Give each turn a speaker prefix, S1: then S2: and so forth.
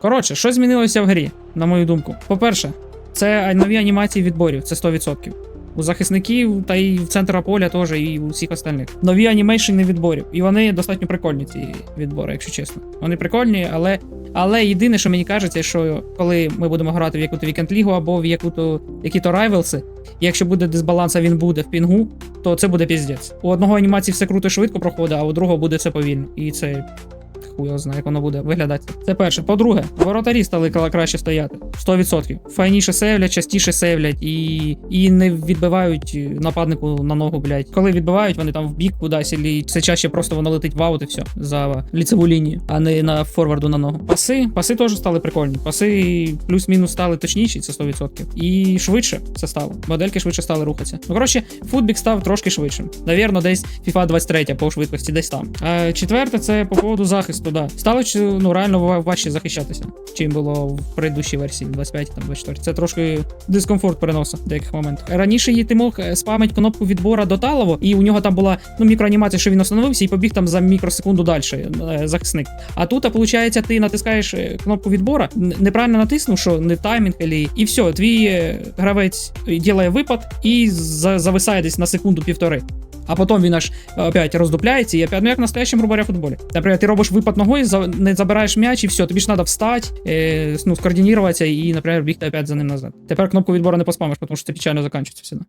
S1: Коротше, що змінилося в грі, на мою думку. По-перше, це нові анімації відборів, це 100%. У захисників та й в центра поля теж, і у всіх остальних. Нові анімейшени відборів. І вони достатньо прикольні, ці відбори, якщо чесно. Вони прикольні, але. Але єдине, що мені кажеться, що коли ми будемо грати в яку-то Вікенд Лігу або в яку-то які-то райвелси, якщо буде дисбаланс, а він буде в пінгу, то це буде піздець. У одного анімації все круто і швидко проходить, а у другого буде все повільно. І це хуй його знає, як воно буде виглядати. Це перше. По-друге, воротарі стали краще стояти. 100%. Файніше сейвлять, частіше сейвлять і, і не відбивають нападнику на ногу, блядь. Коли відбивають, вони там в бік кудись, і це чаще просто воно летить в аут і все за ліцеву лінію, а не на форварду на ногу. Паси, паси теж стали прикольні. Паси плюс-мінус стали точніші, це 100%. І швидше це стало. Модельки швидше стали рухатися. Ну коротше, футбік став трошки швидшим. Навірно, десь FIFA 23 по швидкості, десь там. А четверте, це по поводу захисту. Да. Стало ну, реально важче захищатися, чим було в предыдущій версії 25 там 24. Це трошки дискомфорт переносить в деяких моментах. Раніше її ти мог е, спамити кнопку відбора до талово, і у нього там була ну мікроанімація, що він остановився, і побіг там за мікросекунду далі е, захисник. А тут, виходить, ти натискаєш е, кнопку відбора, неправильно натиснув, що не таймінг, і, все, твій гравець ділає випад і зависає десь на секунду-півтори. А потім він аж опять роздупляється і опять, ну як в настоящем грубо говоря, футболі. Наприклад, ти робиш випад ногою, не забираєш м'яч і все, тобі ж треба встати, е, ну, скоординуватися і, наприклад, бігти опять за ним назад. Тепер кнопку відбору не поспамиш, тому що це печально закінчується всегда.